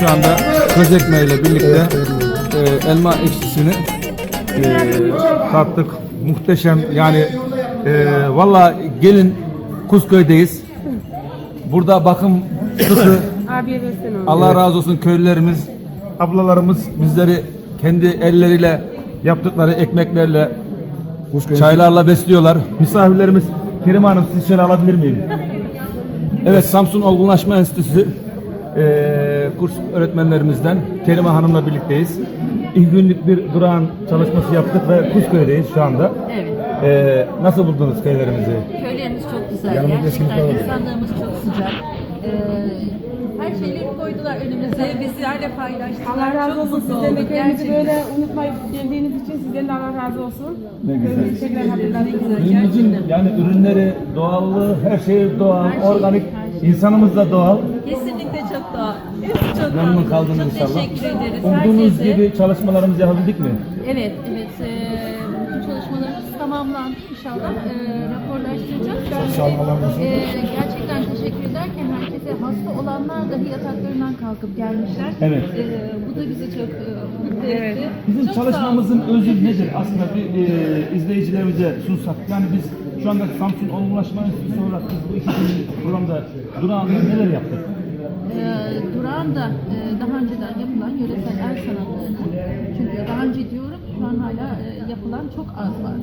Şu anda köz ekmeğiyle birlikte e, elma ekşisini e, tattık. Muhteşem yani e, valla gelin Kuzköy'deyiz. Burada bakım sıkı. Allah razı olsun köylülerimiz, ablalarımız bizleri kendi elleriyle yaptıkları ekmeklerle, çaylarla besliyorlar. Misafirlerimiz Kerim Hanım sizi şöyle alabilir miyim? Evet Samsun Olgunlaşma Enstitüsü eee kurs öğretmenlerimizden Kerime Hanım'la birlikteyiz. İlk günlük bir durağan çalışması yaptık ve Kuzköy'deyiz şu anda. Evet. Eee nasıl buldunuz köylerimizi? Köylerimiz çok güzel. Gerçekten insanlarımız çok sıcak. Ee, her şeyleri koydular önümüze. Bizlerle paylaştılar. Allah razı olsun mutlu sizden de olduk köyümüzü gerçekten. böyle unutmayıp geldiğiniz için sizden de Allah razı olsun. Ne güzel. Köyümüzü tekrar hatırlattınız. Köyümüzün yani ürünleri, doğallığı, her şey doğal, Her şey, organik. her şey. İnsanımız da doğal. Kesinlikle çok doğal. Hepsi çok Memnun kaldınız Çok inşallah. teşekkür ederiz. Umduğunuz Herkese. gibi çalışmalarımızı yapabildik mi? Evet, evet. Ee, bütün çalışmalarımız tamamlandı. İnşallah e, raporlaştıracağız. Ee, gerçekten teşekkür ederken herkese hasta olanlar dahi yataklarından kalkıp gelmişler. Evet. Ee, bu da bizi çok e, mutlu etti. Bizim Çok sağ çalışmamızın özü nedir? Aslında bir e, izleyicilerimize sunsak. Yani biz şu anda Samsun Olgunlaşma Enstitüsü olarak biz bu iki günlük programda durağında neler yaptık? Ee, Durağan da e, daha önceden yapılan yöresel el sanatlarını çünkü daha önce diyorum şu an hala e, yapılan çok az var.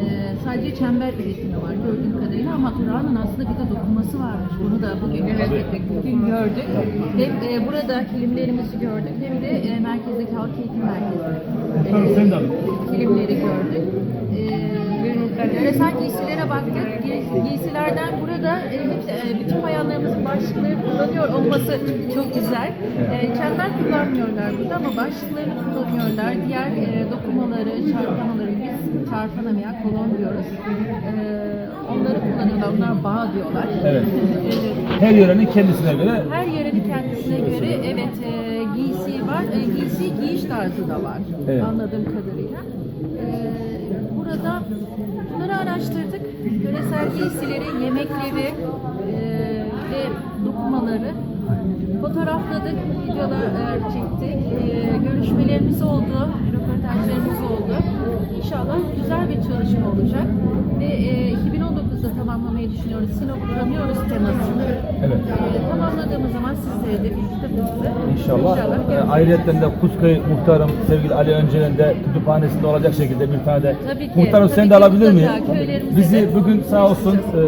Ee, sadece çember üretimi var gördüğüm kadarıyla ama Durağan'ın aslında bir de dokunması varmış. Bunu da bugün keşfettik, bugün gördük. Hem e, burada kilimlerimizi gördük hem de e, merkezdeki halk eğitim de al. kilimleri gördük. Ee, yöresel giysilere baktık. Giy- Giysilerden burada e, hep- e, bütün bayanlarımızın başlıkları kullanıyor olması çok güzel. E, çember kullanmıyorlar burada ama başlıklarını kullanıyorlar. Diğer e, dokumaları, çarpanaları biz çarpana veya kolon diyoruz. E, onları kullanıyorlar. Onlar bağ diyorlar. Evet. Evet. Her yörenin kendisine göre Her yörenin kendisine göre evet e, giysi var. E, giysi giyiş tarzı da var Evet. anladığım kadarıyla. E, burada bunları araştırdık. Yöresel giysileri, yemekleri e, ve dokumaları fotoğrafladık, videolar e, çektik. E, görüşmelerimiz oldu, röportajlarımız oldu. İnşallah güzel bir çalışma olacak. Ve e, 2019'da tamamlamayı düşünüyoruz. Sinop uğramıyoruz temasını. Evet. E, tamamladığımız zaman sizlere de birlikte burada İnşallah. inşallah E, görüşürüz. ayrıca de Kuzköy muhtarım sevgili Ali Öncelen de kütüphanesinde olacak şekilde bir tane de Tabii ki, muhtarım tabii sen ki de alabilir miyim? Bizi de bugün sağ olsun e,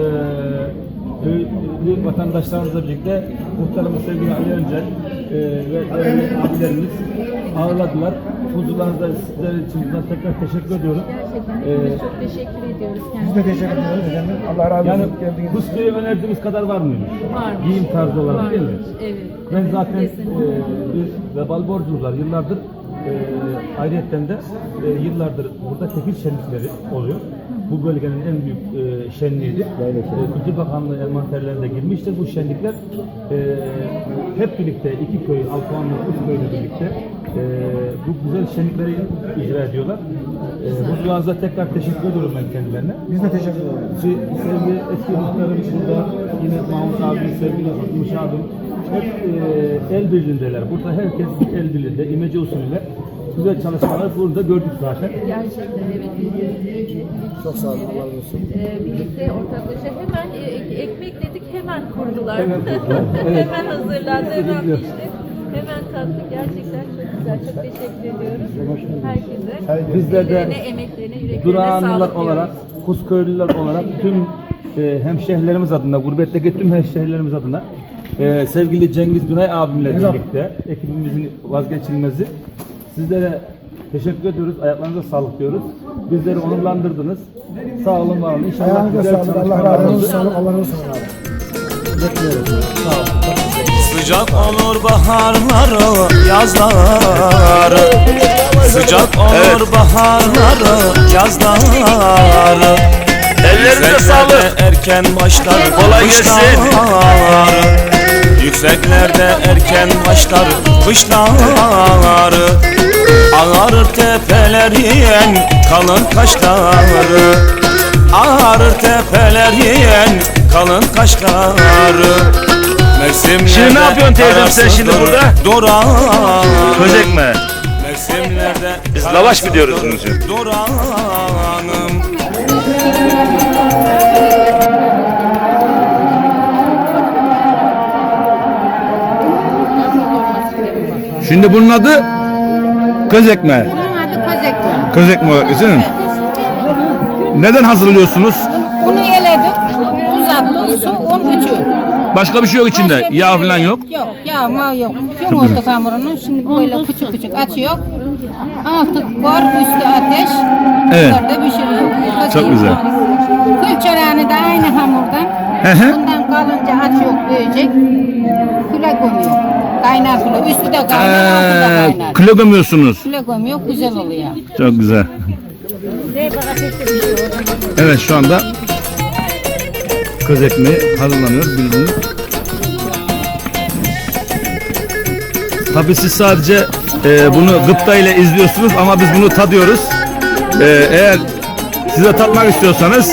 köylü vatandaşlarımızla birlikte muhtarımız sevgili Ali Öncel e, ve abilerimiz ağırladılar. Huzurlarınızda sizler için ben tekrar teşekkür ediyorum. Gerçekten E, hepimiz çok teşekkür ediyoruz Biz kendisine. de teşekkür ediyoruz efendim. Allah razı yani olsun. Geldiğiniz için. Kuzköy'e önerdiğimiz kadar var mıymış? Var. Giyim tarzı olarak değil mi? Evet. Ben zaten Kesinlikle. e, bir vebal borcumuz var. Yıllardır e, ayrıyetten de e, yıllardır burada tekil şenlikleri oluyor. Bu bölgenin en büyük e, şenliğiydi. E, Kültür Bakanlığı envanterlerine girmiştir bu şenlikler. E, hep birlikte iki köy, Altıhanlı, Kuzköy'le birlikte e, bu güzel şenlikleri icra ediyorlar. E, huzurlarınıza tekrar teşekkür ediyorum ben kendilerine. Biz de teşekkür ederiz. Şey, sevgili eski muhtarım burada yine Mahmut abi, sevgili Fatmış abim hep e, el birliğindeler. Burada herkes bir el birliğinde, imece usulüyle güzel çalışmalar burada gördük zaten. Gerçekten evet. Çok sağ olun. Allah razı olsun. Ee, birlikte ortaklaşa hemen e, ek- ekmek dedik hemen kurdular. Hemen kurdular, evet. hemen hazırlandı, hemen pişti. Hemen tattık. Gerçekten çok güzel. Çok teşekkür ediyoruz herkese. Bizler de Ellerine, emeklerine, yüreklerine sağlık olarak, diyoruz. Kuzköylüler olarak tüm e, hemşehrilerimiz adına, gurbetteki tüm hemşehrilerimiz adına e, sevgili Cengiz Günay abimle birlikte ekibimizin vazgeçilmezi sizlere teşekkür ediyoruz. Ayaklarınıza sağlık diyoruz. Bizleri onurlandırdınız. Sağ olun, var olun. İnşallah Ayağınıza güzel sağlık. Allah çalışmalar razı olsun. Allah razı olsun. Bekliyoruz. Sağ olun. Sıcak olur baharları, yazları. Sıcak olur baharları, yazları. Ellerinize sağlık. Erken başlar Kolay gelsin. Yükseklerde erken başlar kışları Ağarır tepelerin kalın kaşları Ağarır tepelerin kalın kaşları Mevsimlerde Şimdi ne yapıyorsun teyzem sen şimdi burada? Durağanım Közek mi? Mevsimlerde Biz lavaş mı diyoruz bunun için? Durağanım Şimdi bunun adı köz ekmeği. Bunun adı kozekli. Köz ekmeği değil mi? Neden hazırlıyorsunuz? Bunu eledik, uzattık, su, un üçü. Başka bir şey yok içinde. Yağ falan yok. Yok, yağ ma yok. Yumurta hamurunu şimdi böyle küçük küçük açıyor. Altı kor, üstü ateş. Evet. Orada pişiriyor. Çok güzel. Külçelerini de aynı hamurdan. Hı hı. Bundan kalınca açıyor, büyüyecek. Küle gömüyor. Kaynar küle. Üstü de kaynar, altı da Ee, kaynar. kilo gömüyorsunuz. Küle gömüyor, güzel oluyor. Çok güzel. Evet şu anda köz ekmeği hazırlanıyor bildiğiniz. Tabii siz sadece e, bunu gıpta ile izliyorsunuz ama biz bunu tadıyoruz. E, eğer size tatmak istiyorsanız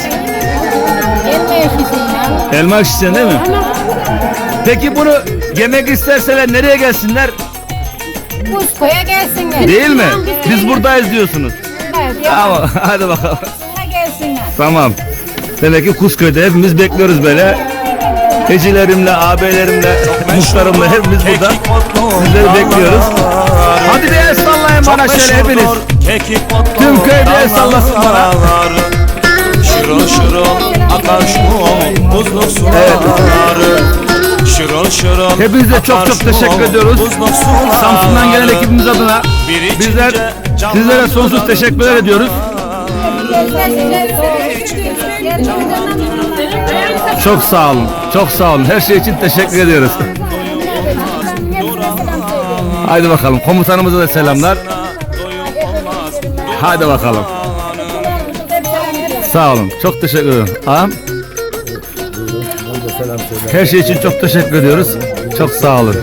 Elma eşisiyle. elma şişesi değil mi? Peki bunu yemek isterseler nereye gelsinler? Kuzko'ya gelsinler. Değil mi? Biz buradayız diyorsunuz. Evet, Tamam hadi bakalım. Gelsinler. Tamam. Demek ki Kuzköy'de hepimiz bekliyoruz böyle. Ecilerimle, ağabeylerimle, muhtarımla hepimiz burada. Sizleri bekliyoruz. Hadi bir el sallayın bana şöyle hepiniz. Tüm köy bir el sallasın bana. Şırıl şırıl akar şu buzluk suları Şırıl şırıl Hepinize çok çok teşekkür ediyoruz. Samsun'dan gelen ekibimiz adına bizler sizlere sonsuz teşekkürler ediyoruz. Çok sağ olun. Çok sağ olun. Her şey için teşekkür ediyoruz. Haydi bakalım. Komutanımıza da selamlar. Haydi bakalım. Sağ olun. Çok teşekkür ederim. Ağam. Her şey için çok teşekkür ediyoruz. Çok sağ olun.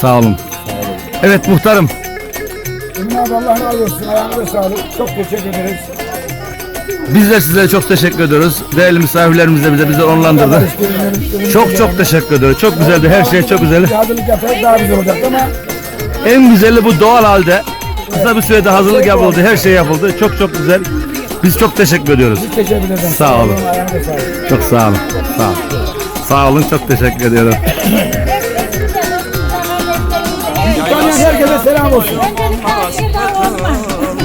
Sağ olun. Evet muhtarım. Abi Allah razı olsun. Ayağınıza sağlık. Çok teşekkür ederiz. Biz de sizlere çok teşekkür ediyoruz. Değerli misafirlerimiz de bize bizi onlandırdı. Çok çok teşekkür ediyoruz. Çok güzeldi. Her şey çok güzeldi. Yardımcı yaparız daha güzel olacak ama En güzeli bu doğal halde. Kısa bir sürede hazırlık yapıldı. Her şey yapıldı. Çok çok güzel. Biz çok teşekkür ediyoruz. teşekkür ederim. Sağ olun. Ayağınıza sağlık. Çok sağ olun. Sağ olun. Sağ olun. Çok teşekkür ediyorum. Tanıyan herkese selam olsun.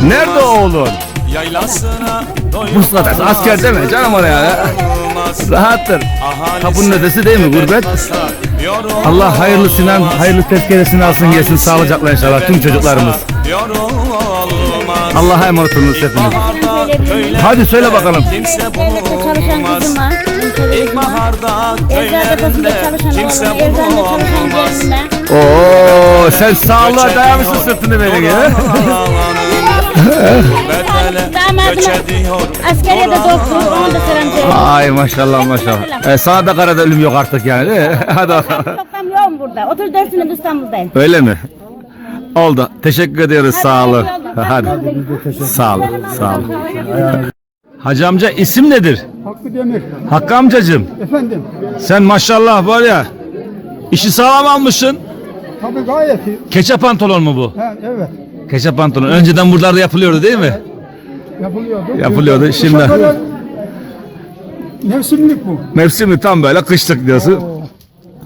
Nerede oğlun? Yaylasına Mustafa asker deme canım oraya. ya. Rahattır. Kapının ötesi değil mi gurbet? Allah hayırlı Sinan, hayırlı tezkeresini alsın gelsin sağlıcakla inşallah tüm çocuklarımız. Allah'a emanet olunuz hepiniz. Hadi söyle bakalım. Çalışan kızım var. İlkbaharda köylerinde kimse bulunmaz. Oo sen sağlığa dayamışsın sırtını beni ya. Askeriye de doktor. Onu da söyle. Ay maşallah maşallah. Ee, sağda karada ölüm yok artık yani değil mi? Hadi bakalım. Toplam yoğun burada. 34 senedir İstanbul'dayım. Öyle mi? Oldu. Teşekkür ediyoruz. Sağ olun. Hadi. Sağ olun. Sağ olun. Hacı amca isim nedir? Hakkı Demir. Hakkı amcacığım. Efendim. Sen maşallah var ya işi sağlam almışsın. Tabii gayet iyi. Keçe pantolon mu bu? Ha, evet. Keçe pantolon. Önceden buralarda yapılıyordu değil mi? Yapılıyordu. Yapılıyordu, şimdi- Kışa kadar Mevsimlik bu. Mevsimi tam böyle kışlık diyorsun.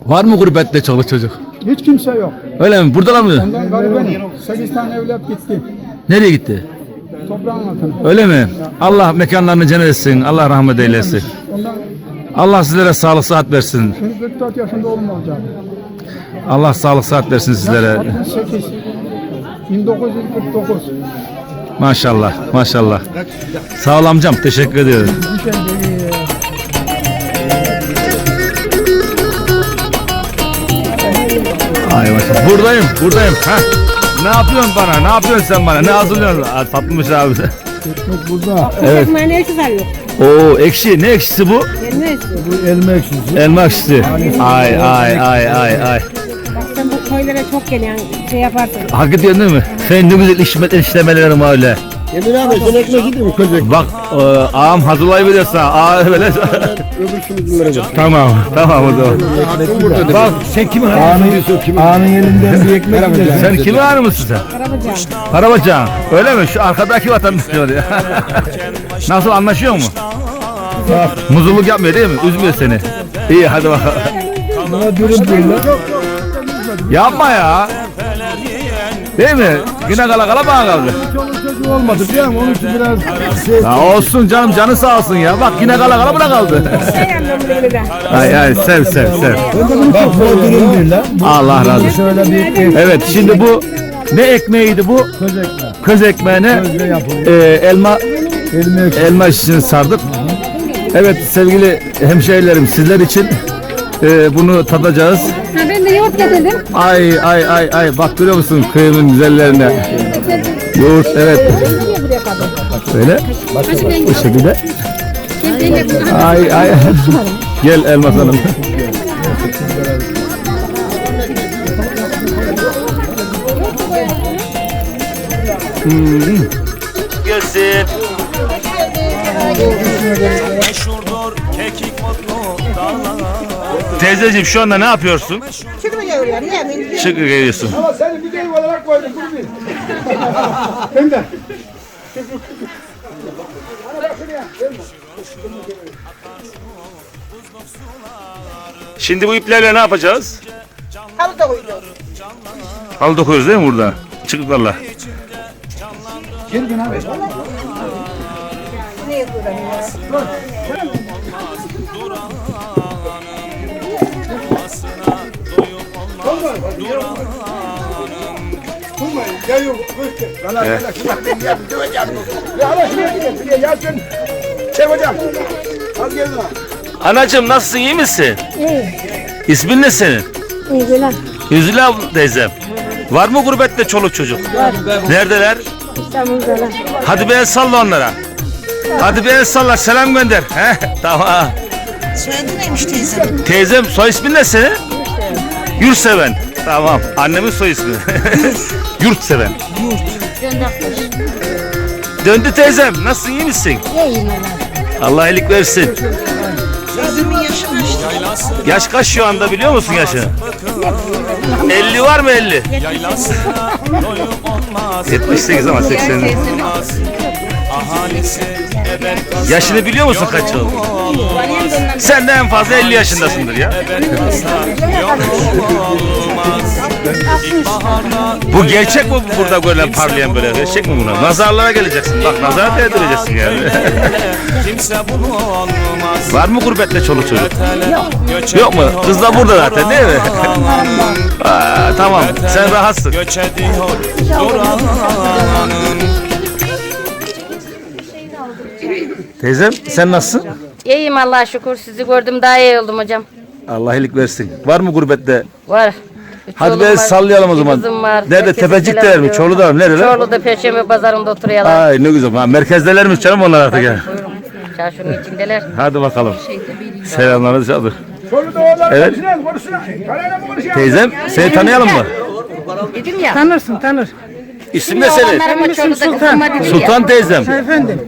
Var mı gurbette çoluk çocuk? Hiç kimse yok. Öyle mi? Buradalar mı? Ondan garibenim. 8 tane evlat gitti. Nereye gitti? Toprağın altında. Öyle mi? Allah mekanlarını cennet etsin. Allah rahmet eylesin. Ondan Allah sizlere sağlık sıhhat versin. şimdi 44 yaşında oğlum olacak. Allah sağlık sıhhat versin sizlere. 68. 1949. Maşallah, maşallah. Sağ ol amcam, teşekkür ediyorum. Ay maşallah. Buradayım, buradayım. Ha. Ne yapıyorsun bana? Ne yapıyorsun sen bana? Ne hazırlıyorsun? Aa, Tatlımış abi. Burada. Evet. Ekmeğini ekşi sarıyor. Oo, ekşi. Ne ekşisi bu? Elma ekşi. Bu elma ekşisi. Elma ekşisi. Ay ay ay ay ay. Bak köylere çok gelen şey yaparsın. Hak ediyorsun değil mi? Sen ne güzel işmet işlemelerim öyle. Emin abi sen ekmek yedin mi köz Bak e, ağam hazırlayabilirsin. Ağa böyle. Öbürsünü tamam. Tamam o zaman. Bak sen hanımısın? Kimin? Ağanın elinden bir ekmek yiyeceksin. Sen kimin hanımısın sen? Karabacan. Karabacan. Öyle mi? Şu arkadaki vatandaş diyor ya. Nasıl anlaşıyor mu? Muzuluk yapmıyor değil mi? Üzmüyor seni. İyi hadi bakalım. Bana dürüm değil lan. Yapma ya. Değil mi? Yine kala kala bana kaldı. Çocuğu olmadı biliyor musun? Onun için biraz şey. Ya olsun canım canı sağ olsun ya. Bak yine kala kala buna kaldı. ay ay sev sev sev. Bak bu dürüm değil lan. Allah razı olsun. Şöyle bir ekmek. Evet şimdi bu ne ekmeğiydi bu? Köz ekmek. Köz ekmeğine e, elma Elime ekmek. elma şişini sardık. Evet sevgili hemşehrilerim sizler için e, bunu tadacağız. De yoğurt getirdim. Ay ay ay ay bak görüyor musun kıyımın güzellerine. Yoğurt evet. Böyle bu şekilde. Ay ay. Gel Elmas Hanım. Gelsin mutlu dağlar Teyzeciğim şu anda ne yapıyorsun? Şık geliyorsun. Ama seni video olarak koydum. Bunu bil. Ben de. Şimdi bu iplerle ne yapacağız? Halı da koyuyoruz. Halı da koyuyoruz değil mi burada? Çıkıklarla. Ya yok. Bana ya Allah Anacığım nasılsın iyi misin? İyi. İsmin ne senin? Yüzüle abla teyzem. Var mı gurbette çoluk çocuk? Var. Neredeler? İstanbul'da. Hadi bir el salla onlara. Hadi bir el salla selam gönder. He tamam. Soyadı neymiş teyzem? Teyzem soy ismin ne senin? Yurtseven. Tamam. Annemin soy ismi. Yurtseven. Döndü teyzem. Nasılsın iyi misin? İyiyim Allah iyilik versin. Yaş kaç şu anda biliyor musun yaşını? 50 var mı 50? Yaylasına doyum olmaz 78 ama 80. Yaşını biliyor musun kaç yıl? Sen de en fazla 50 yaşındasındır ya. Yok Bu gerçek mi bu burada görülen parlayan böyle? Gerçek mi buna? Nazarlara geleceksin. Bak nazar değdireceksin yani. Var mı gurbette çoluk çocuk? Göç Yok mu? Kız da burada zaten değil mi? Aa, tamam. Sen rahatsın. Teyzem sen nasılsın? İyiyim Allah'a şükür. Sizi gördüm daha iyi oldum hocam. Allah iyilik versin. Var mı gurbette? Var. Üç Hadi oğlum var, sallayalım o zaman. Kızım var. Nerede? Herkese Tepecikler selam mi? Çorlu'da mı? Nerede? Çorlu'da Perşembe pazarında oturuyorlar. Ay ne güzel. Ha, merkezdelermiş canım onlar artık ya. Buyurun. Çarşının içindeler. Hadi bakalım. Selamlarınızı oğlan Evet. Teyzem seni tanıyalım mı? Dedim ya. Tanırsın tanır. İsim ne senin? Oğlanlarıma Çorlu'da kızım var dedim ya. Sultan teyzem. Efendim.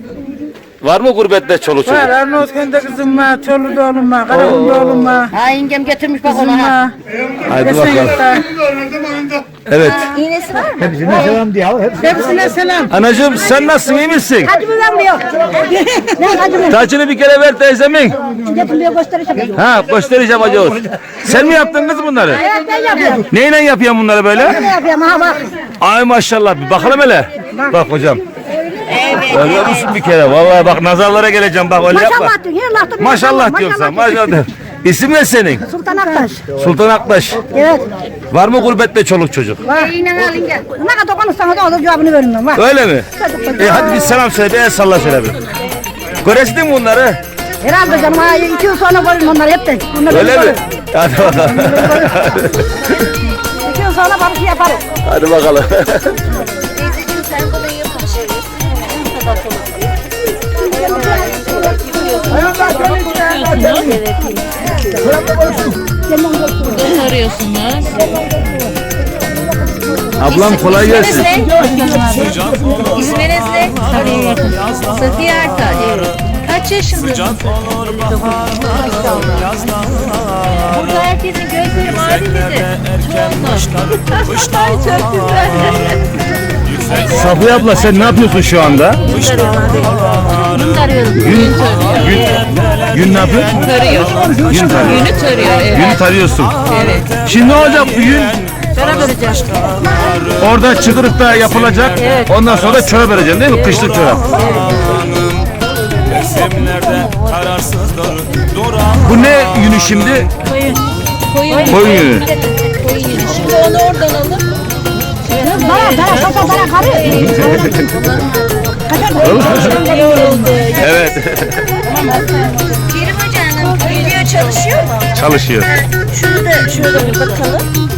Var mı gurbette çoluk çocuk? Var Arnavutköy'de kızım var. Çorlu'da oğlum var. Karabük'te oğlum var. Ha yengem getirmiş bak Kızım ha. var. Hadi bakalım. Evet. İğnesi var mı? Hepsine selam diye al. Hepsine. Hepsine selam. Anacığım sen nasılsın iyi misin? Hacımı vermiyor. ne hacımı? Tacını bir kere ver teyzemin. Getirmiyor göstereceğim. Ha göstereceğim hacı. Sen mi yaptın kız bunları? Evet ben yapıyorum. Neyle yapıyorsun bunları böyle? Ne yapıyorum ha bak. Ay maşallah bir bakalım hele. Bak hocam. Görüyor musun bir kere? Vallahi bak nazarlara geleceğim bak öyle yapma. Maşallah diyorsun. Allah da Maşallah diyorum sen maşallah. İsim ne senin? Sultan Aktaş. Sultan Akbaş. Evet. Var mı gurbette çoluk çocuk? Var. İğnen alın gel. Ne kadar konuşsanız da olur cevabını veririm. Var. Öyle mi? E hadi bir selam söyle bir el salla söyle bir. Göresin mi bunları? Herhalde canım ha iki yıl sonra görürüm onları hepten. Bunları Öyle mi? görürüm. Hadi bakalım. İki yıl sonra barışı yaparız. hadi bakalım. Burada arıyorsunuz. Ablam kolay gelsin. İsminiz ne? Safiye Ertal. Kaç yaşındasın? Sıcak olur baharda yazda Burada herkesin gözleri mavi dedi. Erken başlar kışta Yüksek Safiye abla sen ne yapıyorsun şu anda? Bunu tarıyorum. Gün, gün, gün ne yapıyorsun? Tarıyor. Gün tarıyor. Günü tarıyor. Evet. Günü tarıyorsun. Şimdi ne olacak bu gün? Çorap öreceğiz. Orada çıtırıkta yapılacak. Ondan sonra da çorap vereceksin değil mi? Kışlık çorap. mevsimlerde kararsızdır duran Bu ne günü şimdi? Koyun. Koyun. Şimdi onu oradan Evet. Kerim Hoca Hanım video çalışıyor mu? Çalışıyor. Şunu da şöyle bir bakalım.